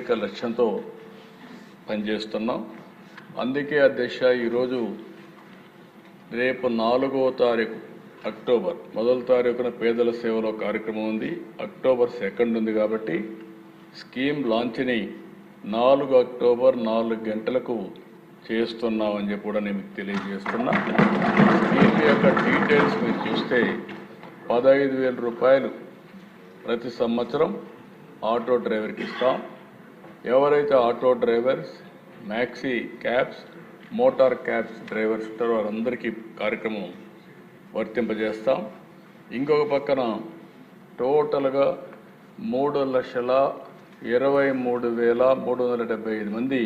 వ్యతిరేక లక్ష్యంతో పనిచేస్తున్నాం. అందుకే అధ్యక్ష ఈరోజు రేపు నాలుగో తారీఖు అక్టోబర్. మొదటి తారీఖున పేదల సేవలో కార్యక్రమం ఉంది. అక్టోబర్ సెకండ్ ఉంది కాబట్టి స్కీమ్ లాంచ్ని నాలుగు అక్టోబర్ నాలుగు గంటలకు చేస్తున్నామని చెప్పి కూడా నేను మీకు తెలియజేస్తున్నా. స్కీమ్ యొక్క డీటెయిల్స్ మీరు చూస్తే పదహైదు వేల రూపాయలు ప్రతి సంవత్సరం ఆటో డ్రైవర్కి ఇస్తాం. ఎవరైతే auto drivers maxi cabs motor cabs drivers ఉంటారో వారందరికీ కార్యక్రమం వర్తింపజేస్తాం. ఇంకొక పక్కన టోటల్గా మూడు లక్షల ఇరవై మూడు వేల మూడు వందల డెబ్బై ఐదు మంది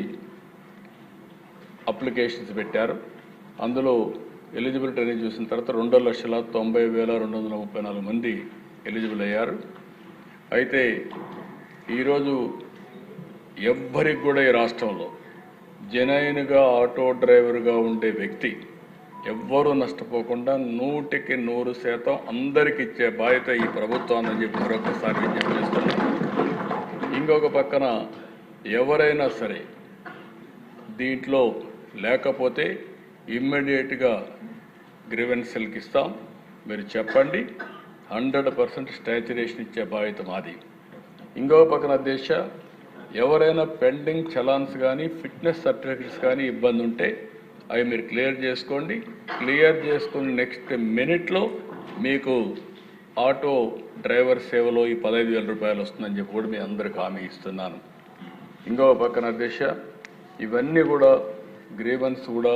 అప్లికేషన్స్ పెట్టారు. అందులో ఎలిజిబిలిటీ అనేది చూసిన తర్వాత రెండు లక్షల తొంభై వేల రెండు వందల ముప్పై నాలుగు మంది ఎలిజిబుల్ అయ్యారు. అయితే ఈరోజు ఎవ్వరికి కూడా ఈ రాష్ట్రంలో జనైన్గా ఆటో డ్రైవర్గా ఉండే వ్యక్తి ఎవ్వరూ నష్టపోకుండా నూటికి నూరు శాతం అందరికి ఇచ్చే బాధ్యత ఈ ప్రభుత్వం అని చెప్పి మరొకసారి విజ్ఞప్తి చేస్తున్నాను ఇంకొక పక్కన ఎవరైనా సరే దీంట్లో లేకపోతే ఇమ్మీడియట్గా గ్రివెన్సెల్కి ఇస్తాం. మీరు చెప్పండి. హండ్రెడ్ పర్సెంట్ స్టాచ్యురేషన్ ఇచ్చే బాధ్యత మాది. ఇంకొక పక్కన దేశ ఎవరైనా పెండింగ్ చలాన్స్ కానీ ఫిట్నెస్ సర్టిఫికెట్స్ కానీ ఇబ్బంది ఉంటే అవి మీరు క్లియర్ చేసుకోండి. క్లియర్ చేసుకుని నెక్స్ట్ మినిట్లో మీకు ఆటో డ్రైవర్ సేవలో ఈ పదహైదు వేల రూపాయలు వస్తుందని చెప్పి కూడా మీ అందరికి హామీ ఇస్తున్నాను. ఇంకో పక్కన దిశ ఇవన్నీ కూడా గ్రీవెన్స్ కూడా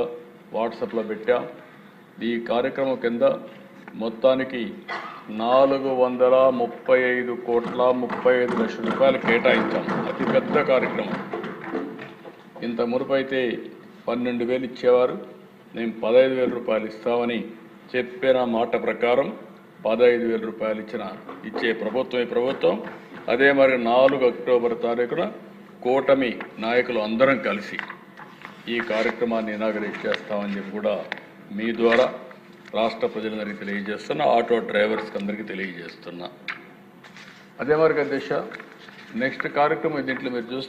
వాట్సాప్లో పెట్టాం. ఈ కార్యక్రమం కింద మొత్తానికి నాలుగు వందల ముప్పై ఐదు కోట్ల ముప్పై ఐదు లక్షల రూపాయలు కేటాయించాం. అతిపెద్ద కార్యక్రమం. ఇంత మురుపు అయితే పన్నెండు వేలు ఇచ్చేవారు. మేము పదహైదు వేల రూపాయలు ఇస్తామని చెప్పిన మాట ప్రకారం పదహైదు వేల రూపాయలు ఇచ్చిన ఇచ్చే ప్రభుత్వం ఈ ప్రభుత్వం. అదే మరి నాలుగు అక్టోబర్ తారీఖున కూటమి నాయకులు అందరం కలిసి ఈ కార్యక్రమాన్ని ఇనాగరేట్ చేస్తామని చెప్పి కూడా మీ ద్వారా రాష్ట్ర ప్రజలందరికీ తెలియజేస్తున్నా ఆటో డ్రైవర్స్కి అందరికీ తెలియజేస్తున్నా. అదే మరి అధ్యక్ష నెక్స్ట్ కార్యక్రమం దీంట్లో మీరు చూస్తే